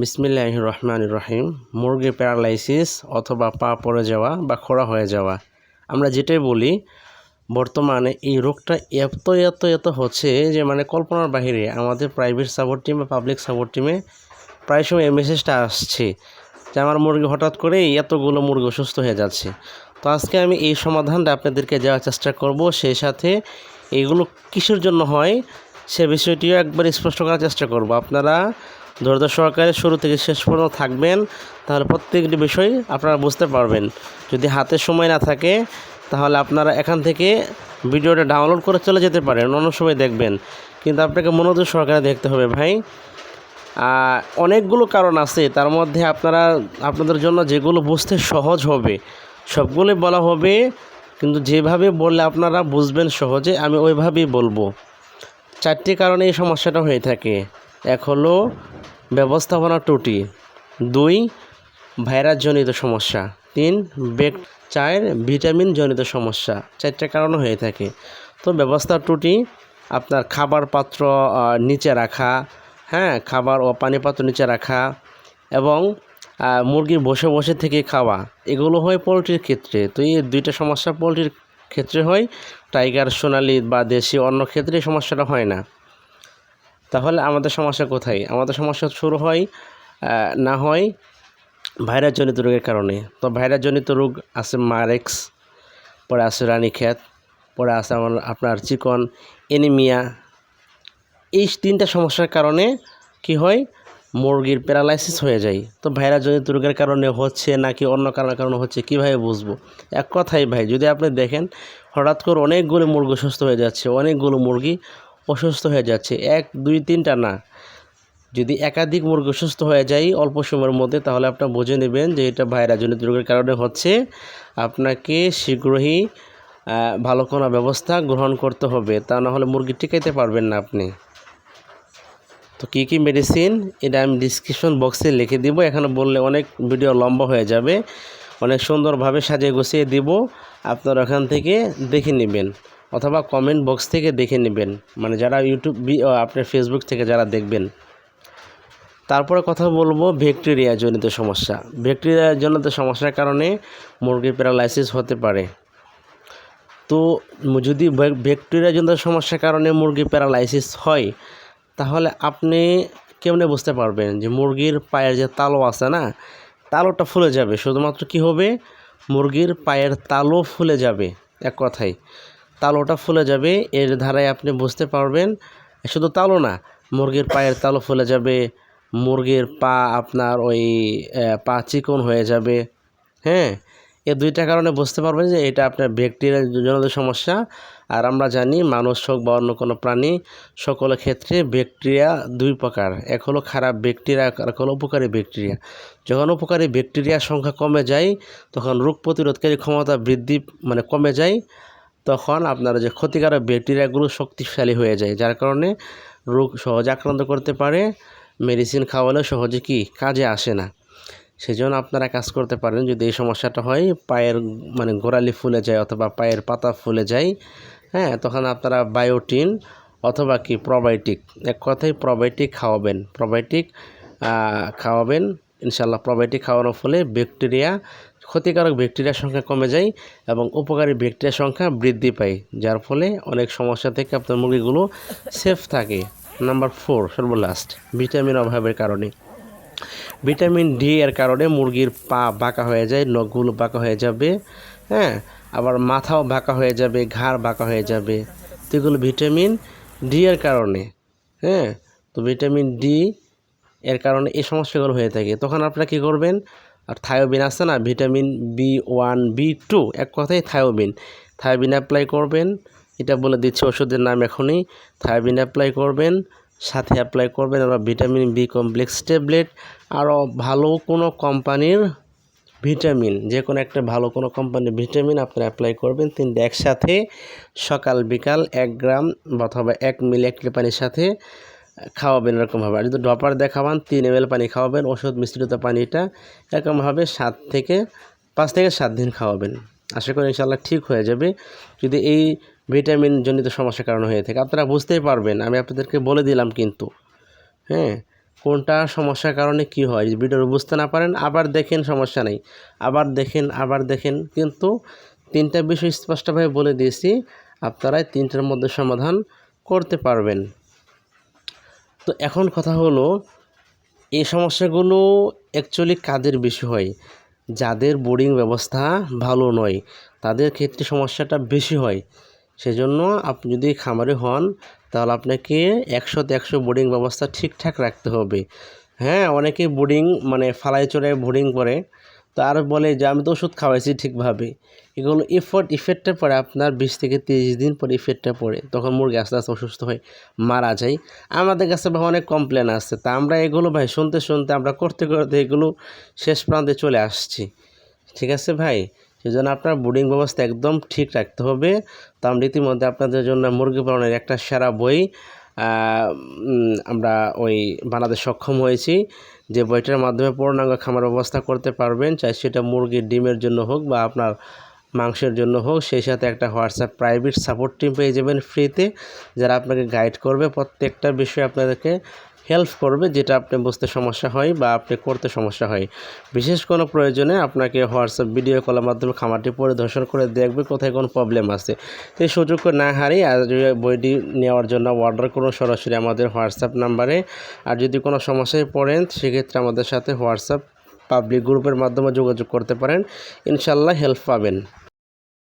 বিসমিল্লাহ রহমান রহিম মুরগি প্যারালাইসিস অথবা পা পড়ে যাওয়া বা খোড়া হয়ে যাওয়া। আমরা যেটাই বলি, বর্তমানে এই রোগটা এত এত এত হচ্ছে যে মানে কল্পনার বাহিরে আমাদের প্রাইভেট সাপোর্ট টিম বা পাবলিক সাপোর্ট টিমে প্রায় সময় এই মেসেজটা আসছে যে, আমার মুরগি হঠাৎ করে এতগুলো মুরগি অসুস্থ হয়ে যাচ্ছে। তো আজকে আমি এই সমাধানটা আপনাদেরকে দেওয়ার চেষ্টা করব। সেই সাথে এগুলো কিসের জন্য হয় সে বিষয়টিও একবার স্পষ্ট করার চেষ্টা করব। আপনারা ধৈর্য সহকারে শুরু থেকে শেষ পর্যন্ত থাকবেন। তাহলে প্রত্যেকটি বিষয় আপনারা বুঝতে পারবেন। যদি হাতে সময় না থাকে, তাহলে আপনারা এখান থেকে ভিডিওটা ডাউনলোড করে চলে যেতে পারেন, অন্য সময় দেখবেন। কিন্তু আপনাকে মনোযোগ সহকারে দেখতে হবে ভাই। অনেকগুলো কারণ আছে, তার মধ্যে আপনারা, আপনাদের জন্য যেগুলো বুঝতে সহজ হবে, সবগুলোই বলা হবে। কিন্তু যেভাবে বললে আপনারা বুঝবেন সহজে, আমি ওইভাবেই বলব। চারটি কারণে এই সমস্যাটা হয়ে থাকে। এক হলো ব্যবস্থাপনা ত্রুটি। দুই ভাইরাসজনিত সমস্যা। তিন বেক চার ভিটামিন জনিত সমস্যা। চারটে কারণে হয়ে থাকে। তো ব্যবস্থা ত্রুটি আপনার খাবার পাত্র নিচে রাখা হ্যাঁ খাবার ও পানি পাত্র নিচে রাখা এবং আহ, মুরগির বসে বসে থেকে খাওয়া। এগুলো হয় পোলট্রির ক্ষেত্রে। তো এই দুইটা সমস্যা পোলট্রির ক্ষেত্রে হয় টাইগার সোনালি বা দেশি অন্য ক্ষেত্রে সমস্যাটা হয় না। তাহলে আমাদের সমস্যা কোথায়? আমাদের সমস্যা শুরু হয় না হয় ভাইরাসজনিত রোগের কারণে। তো ভাইরাসজনিত রোগ আছে মারেক্স, পরে আছে রানীক্ষেত পরে আছে আমার, আপনার চিকন, এনিমিয়া। এই তিনটা সমস্যার কারণে কি হয়? মুরগির প্যারালাইসিস হয়ে যায়। তো ভাইরাসজনিত রোগের কারণে হচ্ছে নাকি অন্য কারণের কারণে হচ্ছে কীভাবে বুঝব? এক কথাই ভাই, যদি আপনি দেখেন, হঠাৎ করে অনেকগুলো মুরগি সুস্থ হয়ে যাচ্ছে, অনেকগুলো মুরগি অসুস্থ হয়ে যাচ্ছে। এক, দুই, তিনটা না। যদি একাধিক মুরগি অসুস্থ হয়ে যায় অল্প সময়ের মধ্যে, তাহলে আপনার বুঝে নেবেন যে এটা ভাইরাসজনিত রোগের কারণে হচ্ছে আপনাকে শীঘ্রই ভালো কোনো ব্যবস্থা গ্রহণ করতে হবে। তা না হলে মুরগি টিকাইতে পারবেন না আপনি। তো কী কী মেডিসিন এটা আমি ডিসক্রিপশন বক্সে লিখে দিব। এখানে বললে অনেক ভিডিও লম্বা হয়ে যাবে। অনেক সুন্দরভাবে সাজিয়ে গুছিয়ে দিব। আপনারা ওখান থেকে দেখে নেবেন। অথবা কমেন্ট বক্স থেকে দেখে নেবেন। মানে যারা ইউটিউব আপনার ফেসবুক থেকে যারা দেখবেন। তারপরে কথা বলব ব্যাকটেরিয়া জনিত সমস্যা। ব্যাকটেরিয়া জনিত সমস্যার কারণে মুরগির প্যারালাইসিস হতে পারে। তো যদি ব্যাকটেরিয়া জনিত সমস্যার কারণে মুরগির প্যারালাইসিস হয়, তাহলে আপনি কেমনে বুঝতে পারবেন যে মুরগির পায়ের যে তালো আছে না, তালোটা ফুলে যাবে? শুধুমাত্র কি হবে? মুরগির পায়ের তালো ফুলে যাবে। এক কথায়। তালোটা ফুলে যাবে, এর ধারায় আপনি বুঝতে পারবেন, শুধু তালো না, মুরগির পায়ের তালো ফুলে যাবে, মুরগির পা আপনার ওই পা চিকন হয়ে যাবে হ্যাঁ? এ দুইটা কারণে বুঝতে পারবেন যে এটা আপনার ব্যাকটেরিয়া জনিত সমস্যা। আর আমরা জানি মানুষ হোক বা অন্য কোনো প্রাণী, সকলের ক্ষেত্রে ব্যাকটেরিয়া দুই প্রকার, এক হলো খারাপ ব্যাকটেরিয়া এক হলো উপকারী ব্যাকটেরিয়া। যখন উপকারী ব্যাকটেরিয়ার সংখ্যা কমে যায়, তখন রোগ প্রতিরোধকারী ক্ষমতা বৃদ্ধি মানে কমে যায়। তখন আপনার যে ক্ষতিকারক ব্যাকটেরিয়াগুলো শক্তিশালী হয়ে যায়, যার কারণে রোগ সহজে আক্রান্ত করতে পারে মেডিসিন খাওয়ালে সহজে কি কাজে আসে না। সেই জন্য আপনারা কাজ করতে পারেন, যদি এই সমস্যাটা হয়, পায়ের মানে গোড়ালি ফুলে যায় অথবা পায়ের পাতা ফুলে যায় হ্যাঁ তখন আপনারা বায়োটিন অথবা কি প্রোবায়োটিক এক কথায় প্রোবায়োটিক খাওয়াবেন। প্রোবায়োটিক খাওয়াবেন ইনশাল্লাহ প্রোবায়োটিক খাওয়ানোর ফলে ব্যাকটেরিয়া ক্ষতিকারক ব্যাকটেরিয়ার সংখ্যা কমে যায় এবং উপকারী ব্যাকটেরিয়ার সংখ্যা বৃদ্ধি পায়, যার ফলে অনেক সমস্যা থেকে আপনার মুরগিগুলো সেফ থাকে। নাম্বার ফোর সর্বলাস্ট, ভিটামিন অভাবের কারণে। ভিটামিন ডি এর কারণে মুরগির পা বাঁকা হয়ে যায়, নখগুলো বাঁকা হয়ে যাবে হ্যাঁ? আবার মাথাও বাঁকা হয়ে যাবে, ঘাড় বাঁকা হয়ে যাবে। তো এগুলো ভিটামিন ডি এর কারণে হ্যাঁ? তো ভিটামিন ডি এর কারণে এই সমস্যাগুলো হয়ে থাকে। তখন আপনারা কী করবেন? আর থায়োবিন আছে না, vitamin B one, B two, এক কথায় থায়োবিন থায়োবিন অ্যাপ্লাই করবেন, এটা বলে দিচ্ছি ওষুধের নাম এখনই। থায়োবিন অ্যাপ্লাই করবেন, সাথে অ্যাপ্লাই করবেন আবার ভিটামিন বি কমপ্লেক্স ট্যাবলেট আরও ভালো কোনো কোম্পানির ভিটামিন যে কোনো একটা ভালো কোনো কোম্পানির ভিটামিন আপনি অ্যাপ্লাই করবেন তিনটে একসাথে সকাল বিকাল এক গ্রাম অথবা এক মিলি এক পানির সাথে। খাওয়াবেন এরকমভাবে আর যদি ড্রপার দেখাবান, তিন এম পানি খাওয়াবেন, ওষুধ মিশ্রিত পানিটা এরকমভাবে সাত থেকে পাঁচ থেকে সাত দিন খাওয়াবেন। আশা করি ইনশাল্লাহ ঠিক হয়ে যাবে। যদি এই ভিটামিন জনিত সমস্যার কারণে হয়ে থাকে, আপনারা বুঝতেই পারবেন, আমি আপনাদেরকে বলে দিলাম কিন্তু। হ্যাঁ কোনটা সমস্যার কারণে কি হয়, যদি ভিডিওটা বুঝতে না পারেন, আবার দেখেন, সমস্যা নেই। আবার দেখেন আবার দেখেন, কিন্তু তিনটা বিষয় স্পষ্টভাবে বলে দিয়েছি আপনারা এই তিনটার মধ্যে সমাধান করতে পারবেন। তো এখন কথা হলো, এই সমস্যাগুলো অ্যাকচুয়ালি কাদের বেশি হয়? যাদের বোর্ডিং ব্যবস্থা ভালো নয়, তাদের ক্ষেত্রে সমস্যাটা বেশি হয়। সেজন্য আপনি যদি খামারে হন, তাহলে আপনাকে একশোতে একশো বোর্ডিং ব্যবস্থা ঠিকঠাক রাখতে হবে। হ্যাঁ অনেকে বোর্ডিং মানে ফালাই চড়ে বোর্ডিং করে তো আর বলে যে, আমি তো ওষুধ খাওয়াইছি ঠিকভাবে। এগুলো এফোর্ট ইফেক্টটা পড়ে আপনার বিশ থেকে তিরিশ দিন পরে ইফেক্টটা পড়ে তখন মুরগি আস্তে আস্তে অসুস্থ হয়ে মারা যায়। আমাদের কাছে ভাই অনেক কমপ্লেন আসছে তা আমরা এগুলো ভাই শুনতে শুনতে আমরা করতে করতে এগুলো শেষ প্রান্তে চলে আসছি। ঠিক আছে ভাই? সেজন্য আপনার বোর্ডিং ব্যবস্থা একদম ঠিক রাখতে হবে। তো আমরা ইতিমধ্যে আপনাদের জন্য মুরগি পালনের একটা সেরা বই আমরা ওই বানাতে সক্ষম হয়েছি যে বইটার মাধ্যমে পূর্ণাঙ্গ খামার ব্যবস্থা করতে পারবেন। চাই সেটা মুরগির, ডিমের জন্য হোক বা আপনার মাংসের জন্য হোক, সেই সাথে একটা হোয়াটসঅ্যাপ প্রাইভেট সাপোর্ট টিম পেয়ে যাবেন ফ্রিতে, যারা আপনাকে গাইড করবে। প্রত্যেকটা বিষয়ে আপনাদেরকে হেল্প করবে যেটা আপনি বুঝতে সমস্যা হয় বা আপনি করতে সমস্যা হয়। বিশেষ কোনো প্রয়োজনে আপনাকে হোয়াটসঅ্যাপ ভিডিও কলের মাধ্যমে খামারটি পরিদর্শন করে দেখবে কোথায় কোনো প্রবলেম আছে। তো এই সুযোগ না হারিয়ে আর বইটি নেওয়ার জন্য অর্ডার করুন, সরাসরি আমাদের হোয়াটসঅ্যাপ নাম্বারে। আর যদি কোনো সমস্যায় পড়েন, সেক্ষেত্রে আমাদের সাথে হোয়াটসঅ্যাপ পাবলিক গ্রুপের মাধ্যমে যোগাযোগ করতে পারেন। ইনশাল্লাহ হেল্প পাবেন।